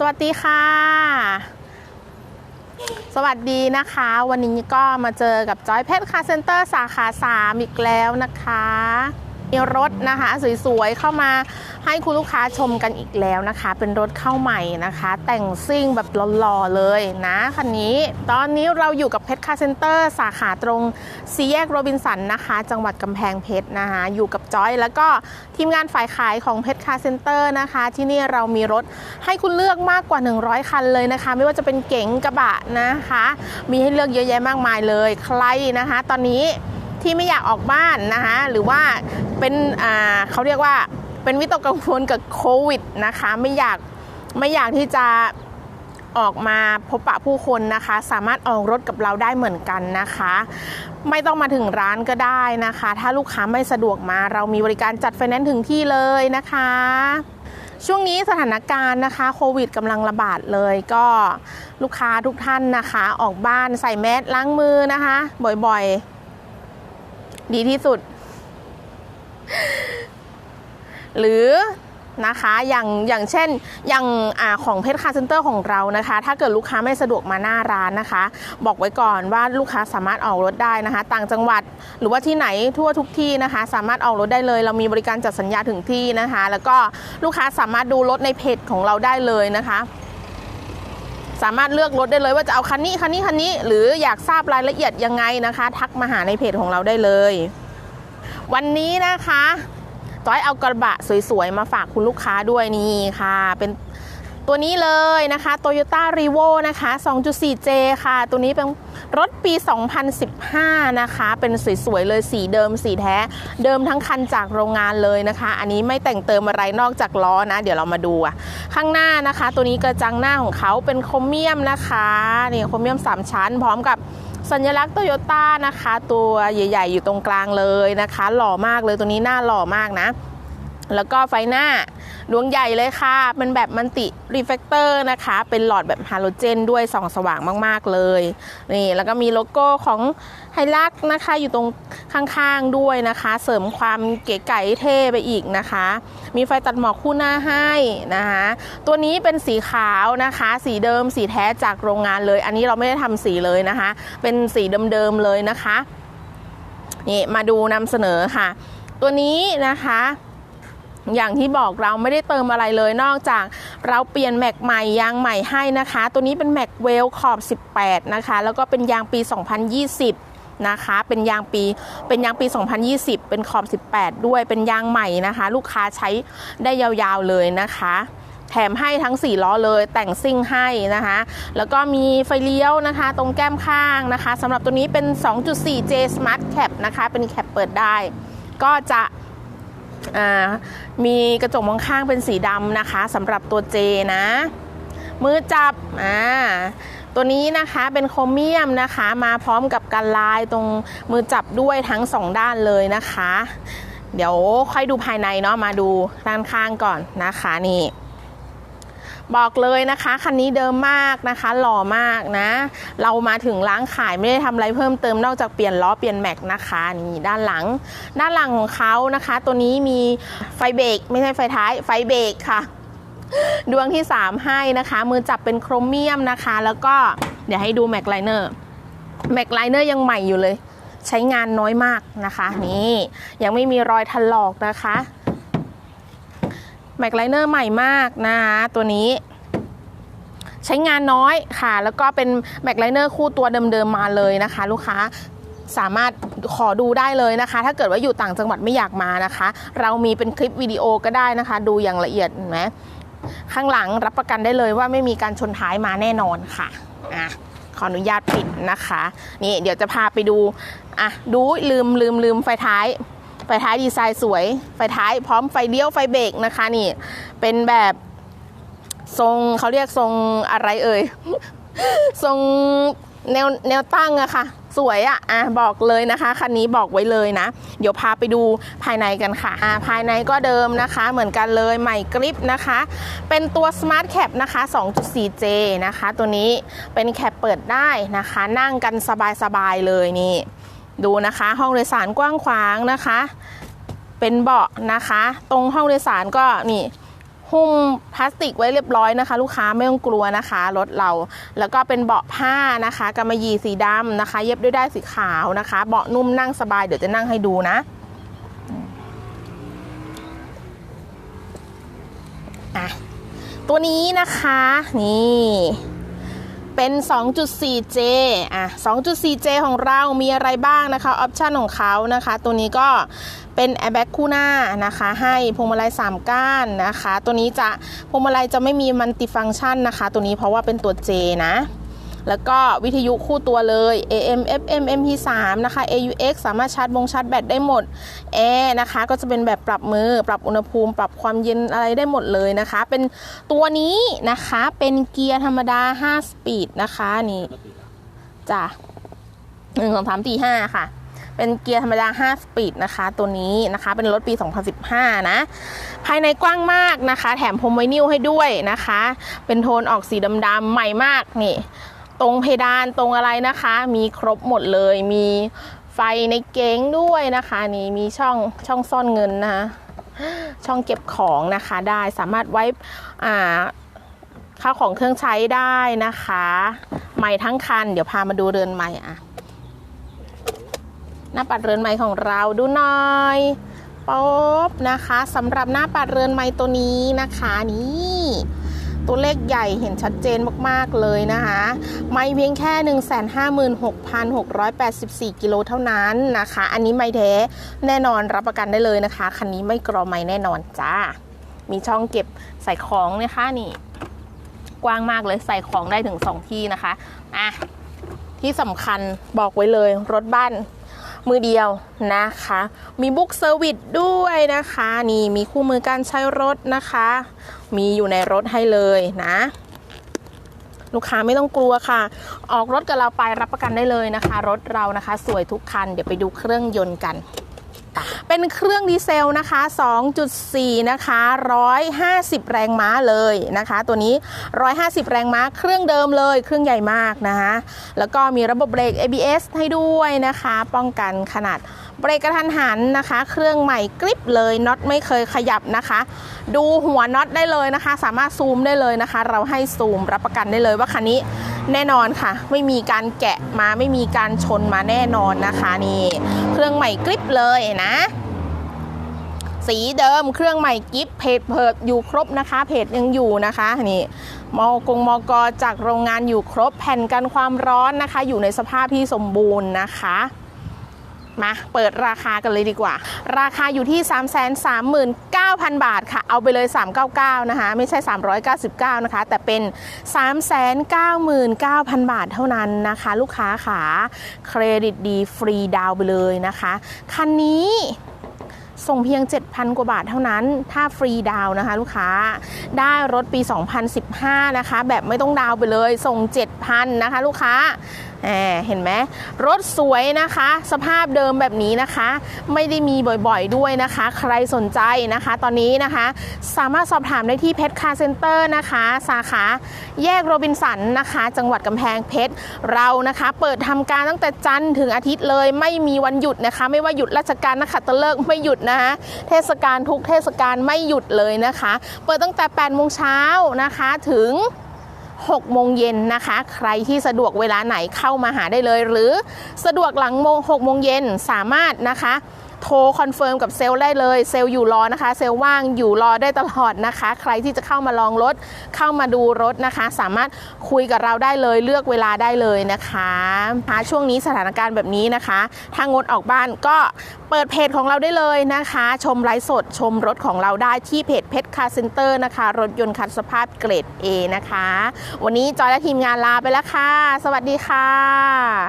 สวัสดีค่ะ สวัสดีนะคะ วันนี้ก็มาเจอกับจอยเพชรคาเซ็นเตอร์สาขา 3 อีกแล้วนะคะ มีรถนะคะสวยๆเข้ามาให้คุณลูกค้าชมกันอีกแล้วนะคะ เป็นรถเข้าใหม่นะคะ แต่งซิ่งแบบหล่อๆเลยนะคันนี้ ตอนนี้เราอยู่กับเพชรคาเซ็นเตอร์สาขาตรงซีแยกโรบินสันนะคะ จังหวัดกำแพงเพชรนะคะ อยู่กับจอยแล้วก็ทีมงานฝ่ายขายของเพชรคาเซ็นเตอร์นะคะ ที่นี่เรามีรถให้คุณเลือกมากกว่า 100 คันเลยนะคะ ไม่ว่าจะเป็นเก๋งกระบะนะคะ มีให้เลือกเยอะแยะมากมายเลย ใครนะคะ ตอนนี้ ที่ไม่อยากออกบ้านนะคะหรือว่าเป็นเขาเรียกว่าเป็นวิตกกังวลกับโควิดนะคะไม่อยากไม่อยากที่จะออกมาพบปะผู้คนนะคะ สามารถออกรถกับเราได้เหมือนกันนะคะ ไม่ต้องมาถึงร้านก็ได้นะคะ ถ้าลูกค้าไม่สะดวกมา เรามีบริการจัดไฟแนนซ์ถึงที่เลยนะคะ ช่วงนี้สถานการณ์นะคะโควิดกำลังระบาดเลยก็ลูกค้าทุกท่านนะคะ ออกบ้านใส่แมสล้างมือนะคะ บ่อยๆ ดีที่สุด หรือนะคะอย่างอย่างเช่นอย่างอของเพชรคาเซ็นเตอร์ของเรานะคะ ถ้าเกิดลูกค้าไม่สะดวกมาหน้าร้านนะคะ บอกไว้ก่อนว่าลูกค้าสามารถออกรถได้นะคะ ต่างจังหวัดหรือว่าที่ไหนทั่วทุกที่นะคะ สามารถออกรถได้เลย เรามีบริการจัดสัญญาถึงที่นะคะ แล้วก็ลูกค้าสามารถดูรถในเพจของเราได้เลยนะคะ สามารถเลือกรถได้เลยว่าจะเอาคันนี้คันนี้คันนี้ หรืออยากทราบรายละเอียดยังไงนะคะ ทักมาหาในเพจของเราได้เลย วันนี้นะคะต้อยเอากระบะสวยๆ มาฝากคุณลูกค้าด้วยนี่ค่ะ เป็นตัวนี้เลยนะคะ Toyota r e v o นะคะ 2.4J ค่ะ ตัวนี้เป็น รถปี 2015 นะคะ เป็นสวยๆเลยสีเดิมสีแท้ เดิมทั้งคันจากโรงงานเลยนะคะ อันนี้ไม่แต่งเติมอะไรนอกจากล้อนะ เดี๋ยวเรามาดูอะข้างหน้านะคะ ตัวนี้กระจังหน้าของเขาเป็นโครเมียมนะคะนี่โครเมียม 3 ชั้น พร้อมกับสัญลักษณ์โตโยต้านะคะ ตัวใหญ่ ๆ อยู่ตรงกลางเลยนะคะ หล่อมากเลยตัวนี้หน้าหล่อมากนะ แล้วก็ไฟหน้าดวงใหญ่เลยค่ะ เป็นแบบมันติรีเฟกเตอร์นะคะ เป็นหลอดแบบฮาโลเจนด้วยส่องสว่างมาก ๆ เลย นี่ แล้วก็มีโลโก้ของไฮลักนะคะ อยู่ตรงข้างๆด้วยนะคะ เสริมความเก๋ไก๋เท่ไปอีกนะคะ มีไฟตัดหมอกคู่หน้าให้นะคะ ตัวนี้เป็นสีขาวนะคะ สีเดิมสีแท้จากโรงงานเลย อันนี้เราไม่ได้ทำสีเลยนะคะ เป็นสีเดิมๆเลยนะคะ นี่ มาดูนำเสนอค่ะ ตัวนี้นะคะ อย่างที่บอกเราไม่ได้เติมอะไรเลยนอกจากเราเปลี่ยนแม็กใหม่ยางใหม่ให้นะคะ ตัวนี้เป็นแม็กเวลขอบ 18 นะคะ แล้วก็เป็นยางปี 2020นะคะเป็นยางปีเป็นยางปี 2020 เป็นขอบ 18 ด้วยเป็นยางใหม่นะคะ ลูกค้าใช้ได้ยาวๆเลยนะคะ แถมให้ทั้ง 4 ล้อเลยแต่งซิ่งให้นะคะ แล้วก็มีไฟเลี้ยวนะคะ ตรงแก้มข้างนะคะสำหรับตัวนี้เป็น 2.4J Smart Cap นะคะ เป็นแคปเปิดได้ ก็จะ มีกระจกมองข้างเป็นสีดำนะคะสำหรับตัวเจนะ มือจับอ่าตัวนี้นะคะเป็นโครเมียมนะคะ มาพร้อมกับกันลายตรงมือจับด้วยทั้งสองด้านเลยนะคะ เดี๋ยวค่อยดูภายในเนาะมาดูด้านข้างก่อนนะคะนี่ บอกเลยนะคะคันนี้เดิมมากนะคะหล่อมากนะ เรามาถึงล้างขายไม่ได้ทำอะไรเพิ่มเติมนอกจากเปลี่ยนล้อเปลี่ยนแม็กนะคะนี่ด้านหลัง ด้านหลังของเขานะคะ ตัวนี้มีไฟเบรกไม่ใช่ไฟท้ายไฟเบรกค่ะ ดวงที่ 3 ให้นะคะ มือจับเป็นโครเมียมนะคะ แล้วก็เดี๋ยวให้ดูแม็กไลเนอร์แม็กไลเนอร์ยังใหม่อยู่เลย ใช้งานน้อยมากนะคะ นี่ยังไม่มีรอยถลอกนะคะ แม็กไลเนอร์ใหม่มากนะคะตัวนี้ใช้งานน้อยค่ะ แล้วก็เป็นแม็กไลเนอร์คู่ตัวเดิมๆมาเลยนะคะ ลูกค้าสามารถขอดูได้เลยนะคะ ถ้าเกิดว่าอยู่ต่างจังหวัดไม่อยากมานะคะ เรามีเป็นคลิปวิดีโอก็ได้นะคะ ดูอย่างละเอียดนไหมข้างหลังรับประกันได้เลยว่าไม่มีการชนท้ายมาแน่นอนค่ะอะขออนุญาตปิดนะคะ นี่เดี๋ยวจะพาไปดูอะดูลืมลืมลืมไฟท้าย ไฟท้ายดีไซน์สวย ไฟท้ายพร้อมไฟเลี้ยวไฟเบรกนะคะนี่ เป็นแบบทรงเขาเรียกทรงอะไรเอ่ย ทรงแนวแนวตั้งอะค่ะ สวยอะอะบอกเลยนะคะคันนี้บอกไว้เลยนะ เดี๋ยวพาไปดูภายในกันค่ะอะภายในก็เดิมนะคะ เหมือนกันเลยใหม่กริปนะคะ เป็นตัว Smart Cap นะคะ 2.4J นะคะ ตัวนี้เป็นแคปเปิดได้นะคะ นั่งกันสบายๆเลยนี่ ดูนะคะห้องโดยสารกว้างขวางนะคะ เป็นเบาะนะคะ ตรงห้องโดยสารก็นี่หุ้มพลาสติกไว้เรียบร้อยนะคะ ลูกค้าไม่ต้องกลัวนะคะรถเรา แล้วก็เป็นเบาะผ้านะคะกำมะหยี่สีดำนะคะ เย็บด้วยได้ายสีขาวนะคะ เบาะนุ่มนั่งสบายเดี๋ยวจะนั่งให้ดูนะอะตัวนี้นะคะ นี่ เป็น 2.4J อะ 2.4J ของเรามีอะไรบ้างนะคะ ออปชันของเขานะคะ ตัวนี้ก็เป็นแอร์แบ็กคู่หน้านะคะ ให้พวงมาลัย 3 ก้านนะคะ ตัวนี้จะพวงมาลัยจะไม่มีมัลติฟังก์ชันนะคะ ตัวนี้เพราะว่าเป็นตัว J นะ แล้วก็วิทยุคู่ตัวเลย AM FM MP3 นะคะ AUX สามารถชาร์จวงชาร์จแบตได้หมดแอร์นะคะก็จะเป็นแบบปรับมือ ปรับอุณหภูมิ ปรับความเย็นอะไรได้หมดเลยนะคะ เป็นตัวนี้นะคะเป็นเกียร์ธรรมดา 5 สปีดนะคะนี่จ้ะหนึ่งสองสามสี่ห้าค่ะ เป็นเกียร์ธรรมดา 5 สปีดนะคะ ตัวนี้นะคะ เป็นรถปี 2015 นะ ภายในกว้างมากนะคะ แถมพรมไวนิลให้ด้วยนะคะ เป็นโทนออกสีดำๆ ใหม่มากนี่ ตรงเพดานตรงอะไรนะคะ มีครบหมดเลยมีไฟในเก๋งด้วยนะคะ นี่มีช่องช่องซ่อนเงินนะคะช่องเก็บของนะคะได้สามารถไว้อ่าข้าวของเครื่องใช้ได้นะคะใหม่ทั้งคัน เดี๋ยวพามาดูเรือนใหม่อะหน้าปัดเรือนใหม่ของเราดูหน่อยป๊อบนะคะสำหรับหน้าปัดเรือนใหม่ตัวนี้นะคะนี่ ตัวเลขใหญ่เห็นชัดเจนมากๆเลยนะคะ ไม่เพียงแค่ 156,684 กิโลเท่านั้นนะคะ อันนี้ไม่แท้แน่นอนรับประกันได้เลยนะคะ คันนี้ไม่กรอไม่แน่นอนจ้า มีช่องเก็บใส่ของนะคะนี่กว้างมากเลยใส่ของได้ถึง 2 ที่นะคะ อะ ที่สำคัญบอกไว้เลยรถบ้าน มือเดียวนะคะ มีบุ๊กเซอร์วิสด้วยนะคะ นี่มีคู่มือการใช้รถนะคะ มีอยู่ในรถให้เลยนะลูกค้าไม่ต้องกลัวค่ะ ออกรถกับเราไปรับประกันได้เลยนะคะ รถเรานะคะ สวยทุกคัน เดี๋ยวไปดูเครื่องยนต์กัน เป็นเครื่องดีเซลนะคะ 2.4 นะคะ 150 แรงม้าเลยนะคะ ตัวนี้ 150 แรงม้า เครื่องเดิมเลย เครื่องใหญ่มากนะคะ แล้วก็มีระบบเบรก ABS ให้ด้วยนะคะ ป้องกันขนาด เบรกกระทันหันนะคะ เครื่องใหม่กริปเลยน็อตไม่เคยขยับนะคะ ดูหัวน็อตได้เลยนะคะ สามารถซูมได้เลยนะคะ เราให้ซูมรับประกันได้เลยว่าคันนี้แน่นอนค่ะ ไม่มีการแกะมาไม่มีการชนมาแน่นอนนะคะนี่เครื่องใหม่กริปเลยนะสีเดิมเครื่องใหม่กิฟเพจเพิดอยู่ครบนะคะ เพจยังอยู่นะคะนี่มอกงมอกอจากโรงงานอยู่ครบแผ่นกันความร้อนนะคะ อยู่ในสภาพที่สมบูรณ์นะคะ มาเปิดราคากันเลยดีกว่า ราคาอยู่ที่ 339,000 บาทค่ะ เอาไปเลย 399 นะคะ ไม่ใช่ 399 นะคะ แต่เป็น 399,000 บาทเท่านั้นนะคะ ลูกค้าขาเครดิตดีฟรีดาวไปเลยนะคะ คันนี้ส่งเพียง 7,000 กว่าบาทเท่านั้น ถ้าฟรีดาวนะคะ ลูกค้า ได้รถปี 2015 นะคะ แบบไม่ต้องดาวไปเลย ส่ง 7,000 นะคะ ลูกค้า เห็นไหมรถสวยนะคะ สภาพเดิมแบบนี้นะคะ ไม่ได้มีบ่อยๆด้วยนะคะ ใครสนใจนะคะ ตอนนี้นะคะ สามารถสอบถามได้ที่เพชรคาร์เซ็นเตอร์นะคะ สาขาแยกโรบินสันนะคะ จังหวัดกำแพงเพชรเรานะคะ เปิดทำการตั้งแต่จันทร์ถึงอาทิตย์เลย ไม่มีวันหยุดนะคะ ไม่ว่าหยุดราชการนะคะตะเลิกไม่หยุดนะคะเทศกาลทุกเทศกาลไม่หยุดเลยนะคะ เปิดตั้งแต่8โมงเช้านะคะถึง 6โมงเย็นนะคะ ใครที่สะดวกเวลาไหนเข้ามาหาได้เลย หรือสะดวกหลังโมง6โมงเย็นสามารถนะคะ โทรคอนเฟิร์มกับเซลล์ได้เลยเซลล์อยู่รอนะคะ เซลล์ว่างอยู่รอได้ตลอดนะคะ ใครที่จะเข้ามาลองรถเข้ามาดูรถนะคะ สามารถคุยกับเราได้เลยเลือกเวลาได้เลยนะคะหาช่วงนี้สถานการณ์แบบนี้นะคะถ้างดออกบ้านก็เปิดเพจของเราได้เลยนะคะ ชมไลฟ์สดชมรถของเราได้ที่เพจเพชรคาร์เซ็นเตอร์นะคะ รถยนต์คันสภาพเกรด A นะคะ วันนี้จอยและทีมงานลาไปแล้วค่ะ สวัสดีค่ะ